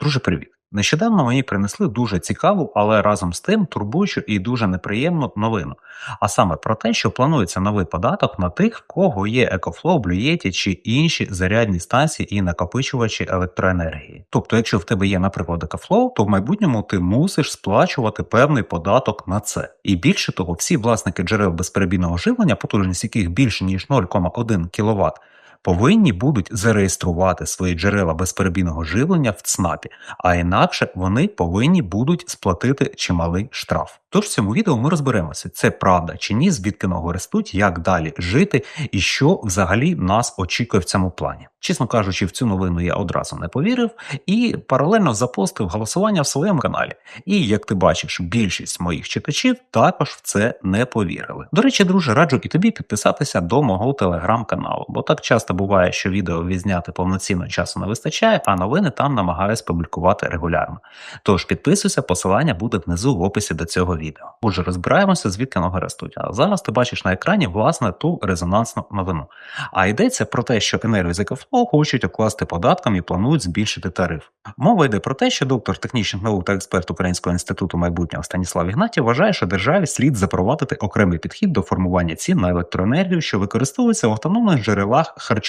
Друже, привіт! Нещодавно мені принесли дуже цікаву, але разом з тим турбуючу і дуже неприємну новину. А саме про те, що планується новий податок на тих, в кого є екофлоу, блюєті чи інші зарядні станції і накопичувачі електроенергії. Тобто, якщо в тебе є, наприклад, екофлоу, то в майбутньому ти мусиш сплачувати певний податок на це. І більше того, всі власники джерел безперебійного живлення, потужність яких більше ніж 0,1 кВт, повинні будуть зареєструвати свої джерела безперебійного живлення в ЦНАПі, а інакше вони повинні будуть сплатити чималий штраф. Тож в цьому відео ми розберемося, це правда чи ні, звідки ноги ростуть, як далі жити і що взагалі нас очікує в цьому плані. Чесно кажучи, в цю новину я одразу не повірив і паралельно запостив голосування в своєму каналі. І як ти бачиш, більшість моїх читачів також в це не повірили. До речі, друже, раджу і тобі підписатися до мого телеграм-каналу, бо так часто буває, що відео відзняти повноцінно часу не вистачає, а новини там намагаюсь публікувати регулярно. Тож підписуйся, посилання буде внизу в описі до цього відео. Отже, розбираємося, звідки ноги ростуть. А зараз ти бачиш на екрані власне ту резонансну новину. А йдеться про те, що з хочуть окласти податком і планують збільшити тариф. Мова йде про те, що доктор технічних наук та експерт Українського інституту майбутнього Станіслав Ігнатів вважає, що державі слід запровадити окремий підхід до формування цін на електроенергію, що використовується в автономних джерелах харчування.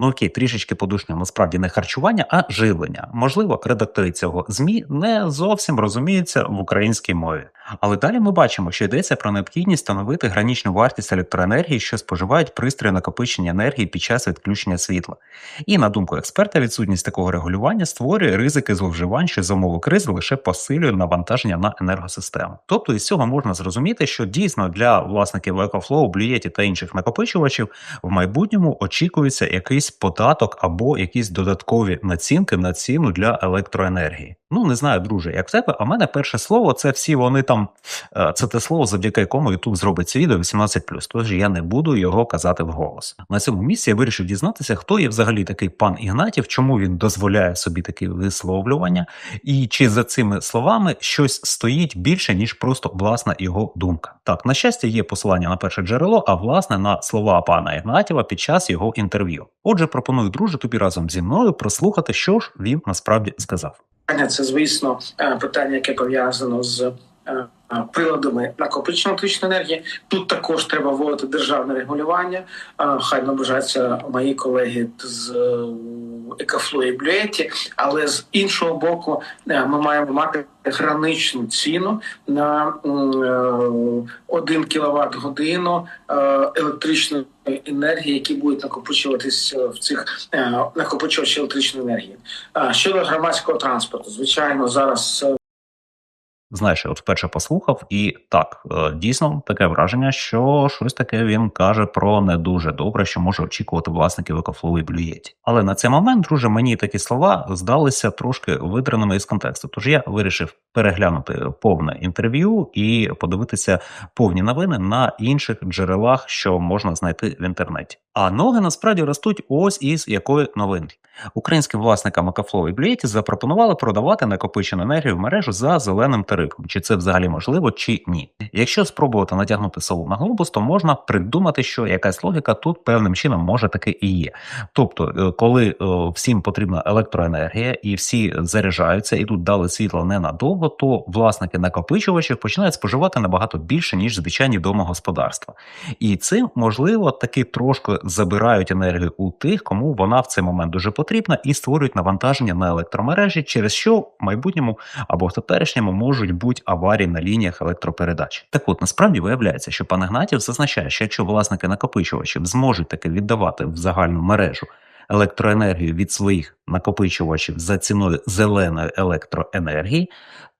Ну окей, трішечки подушньо, насправді не харчування, а живлення. Можливо, редактори цього змі не зовсім розуміються в українській мові. Але далі ми бачимо, що йдеться про необхідність встановити гранічну вартість електроенергії, що споживають пристрої накопичення енергії під час відключення світла. І на думку експерта, відсутність такого регулювання створює ризики зловживань, що за умови кризи лише посилює навантаження на енергосистему. Тобто із цього можна зрозуміти, що дійсно для власників EcoFlow, Блюєті та інших накопичувачів в майбутньому очікується якийсь податок або якісь додаткові націнки на ціну для електроенергії. Ну не знаю, друже, як в тебе. А в мене перше слово це всі вони там. е, Це те слово, завдяки якому YouTube зробить це відео 18+. Тож я не буду його казати вголос. На цьому місці я вирішив дізнатися, хто є взагалі такий пан Ігнатів, чому він дозволяє собі такі висловлювання, і чи за цими словами щось стоїть більше, ніж просто власна його думка. Так, на щастя, є посилання на перше джерело, а власне на слова пана Ігнатєва під час його інтерв'ю. Отже, пропоную друже тобі разом зі мною прослухати, що ж він насправді сказав. Це, звісно, е, питання, яке пов'язано з е, е, приладами накопичення електричної енергії. Тут також треба вводити державне регулювання. Хай наближаються мої колеги з Екафло і Блюеті, але з іншого боку, е, ми маємо мати граничну ціну на м, е, 1 кВт годину е, електричної енергії, які будуть накопичуватись в цих накопичувачі електричної енергії. Щодо громадського транспорту, звичайно, зараз Знаєш, я от вперше послухав, і так, е, дійсно таке враження, що щось таке він каже про не дуже добре, що може очікувати власників екофлоу і блюєті. Але на цей момент, друже, мені такі слова здалися трошки видраними із контексту. Тож я вирішив переглянути повне інтерв'ю і подивитися повні новини на інших джерелах, що можна знайти в інтернеті. А ноги насправді ростуть ось із якої новинки. Українським власникам Екофлоу і Блюєті запропонували продавати накопичену енергію в мережу за зеленим тарифом. Чи це взагалі можливо, чи ні? Якщо спробувати натягнути сову на глобус, то можна придумати, що якась логіка тут певним чином може таки і є. Тобто, е, коли е, всім потрібна електроенергія і всі заряджаються, і тут дали світло ненадовго, то власники накопичувачів починають споживати набагато більше ніж звичайні домогосподарства. І цим можливо таки трошки забирають енергію у тих, кому вона в цей момент дуже потрібна, і створюють навантаження на електромережі, через що в майбутньому або в теперішньому можуть бути аварії на лініях електропередач. Так от насправді виявляється, що пан Гнатів зазначає, що якщо власники накопичувачів зможуть таки віддавати в загальну мережу електроенергію від своїх накопичувачів за ціною зеленої електроенергії.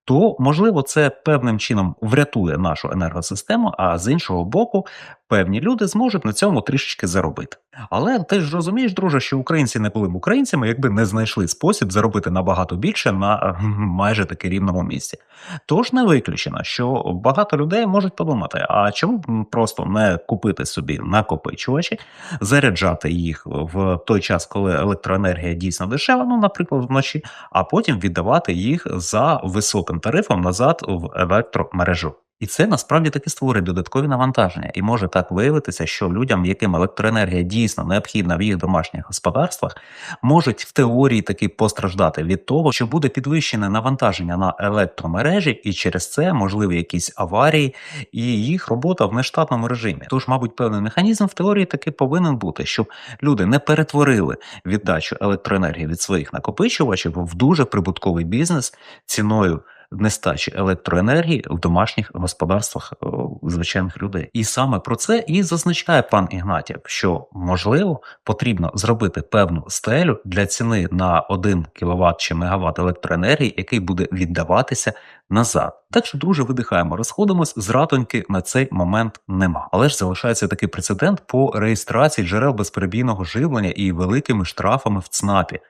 То можливо це певним чином врятує нашу енергосистему, а з іншого боку, певні люди зможуть на цьому трішечки заробити. Але ти ж розумієш, друже, що українці не були б українцями, якби не знайшли спосіб заробити набагато більше на е, майже таки рівному місці. Тож не виключено, що багато людей можуть подумати: а чому б просто не купити собі накопичувачі, заряджати їх в той час, коли електроенергія дійсно дешева, ну, наприклад, вночі, а потім віддавати їх за високим тарифом назад в електромережу. І це насправді таки створює додаткові навантаження, і може так виявитися, що людям, яким електроенергія дійсно необхідна в їх домашніх господарствах, можуть в теорії таки постраждати від того, що буде підвищене навантаження на електромережі, і через це можливі якісь аварії і їх робота в нештатному режимі. Тож, мабуть, певний механізм в теорії таки повинен бути, щоб люди не перетворили віддачу електроенергії від своїх накопичувачів в дуже прибутковий бізнес ціною нестачі електроенергії в домашніх господарствах е, звичайних людей. І саме про це і зазначає пан Ігнатів, що можливо потрібно зробити певну стелю для ціни на 1 кВт чи мегаватт електроенергії, який буде віддаватися назад. Так що, друже, видихаємо, розходимось, зратоньки на цей момент нема. Але ж залишається такий прецедент по реєстрації джерел безперебійного живлення і великими штрафами в ЦНАПі.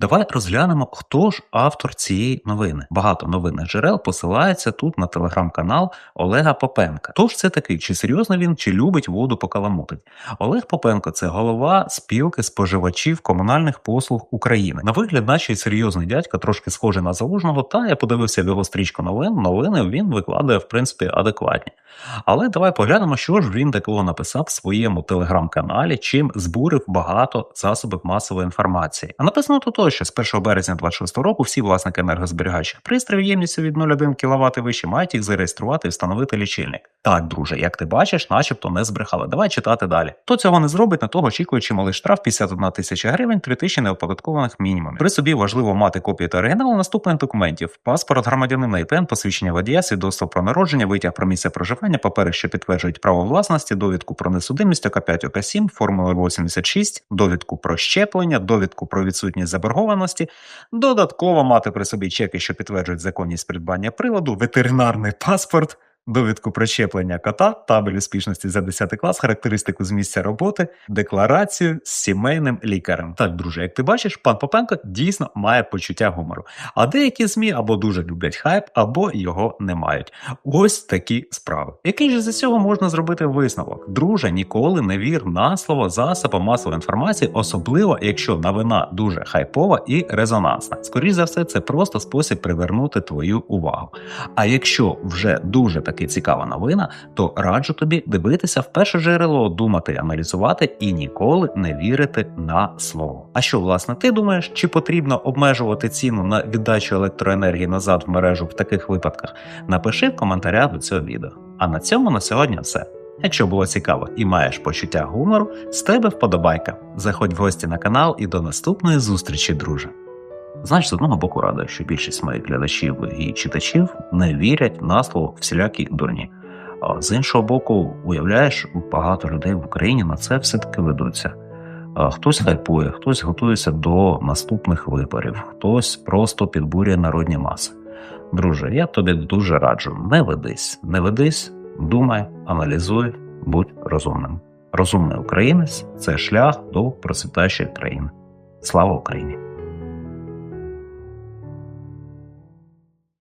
Давай розглянемо, хто ж автор цієї новини. Багато новинних джерел посилається тут на телеграм-канал Олега Попенка. Тож це такий, чи серйозно він, чи любить воду покаламутить. Олег Попенко це голова спілки споживачів комунальних послуг України. На вигляд, наче серйозний дядька, трошки схожий на залужного, та я подивився в його стрічку новин. Новини він викладає в принципі адекватні. Але давай поглянемо, що ж він такого написав в своєму телеграм-каналі, чим збурив багато засобів масової інформації. А написано тут ось, що з 1 березня 26 року всі власники енергозберігаючих пристроїв ємністю від 0,1 кВт вище мають їх зареєструвати і встановити лічильник. Так, друже, як ти бачиш, начебто не збрехали. Давай читати далі. Хто цього не зробить, на того очікує чималий штраф 51 тисяча гривень, 3 тисячі неоподаткованих мінімумів. При собі важливо мати копію та оригінал наступних документів: паспорт громадянина ІПН, посвідчення водія, свідоцтво про народження, витяг про місце проживання, папери, що підтверджують право власності, довідку про несудимість ОК5, ОК7, формула 86, довідку про щеплення, довідку про відсутність заборгованості, додатково мати при собі чеки, що підтверджують законність придбання приладу, ветеринарний паспорт. Довідку про щеплення кота, табель успішності за 10 клас, характеристику з місця роботи, декларацію з сімейним лікарем. Так, друже, як ти бачиш, пан Попенко дійсно має почуття гумору. А деякі ЗМІ або дуже люблять хайп, або його не мають. Ось такі справи. Який же з цього можна зробити висновок? Друже, ніколи не вір на слово засобам масової інформації, особливо якщо новина дуже хайпова і резонансна. Скоріше за все, це просто спосіб привернути твою увагу. А якщо вже дуже таки цікава новина, то раджу тобі дивитися в перше джерело, думати, аналізувати і ніколи не вірити на слово. А що власне ти думаєш, чи потрібно обмежувати ціну на віддачу електроенергії назад в мережу в таких випадках? Напиши в коментарях до цього відео. А на цьому на сьогодні все. Якщо було цікаво і маєш почуття гумору, з тебе вподобайка. Заходь в гості на канал і до наступної зустрічі, друже. Знаєш, з одного боку радує, що більшість моїх глядачів і читачів не вірять на слово всілякі дурні. А з іншого боку, уявляєш, багато людей в Україні на це все-таки ведуться. Хтось хайпує, хтось готується до наступних виборів, хтось просто підбурює народні маси. Друже, я тобі дуже раджу: не ведись, не ведись, думай, аналізуй, будь розумним. Розумний українець це шлях до процвітаючої країни. Слава Україні!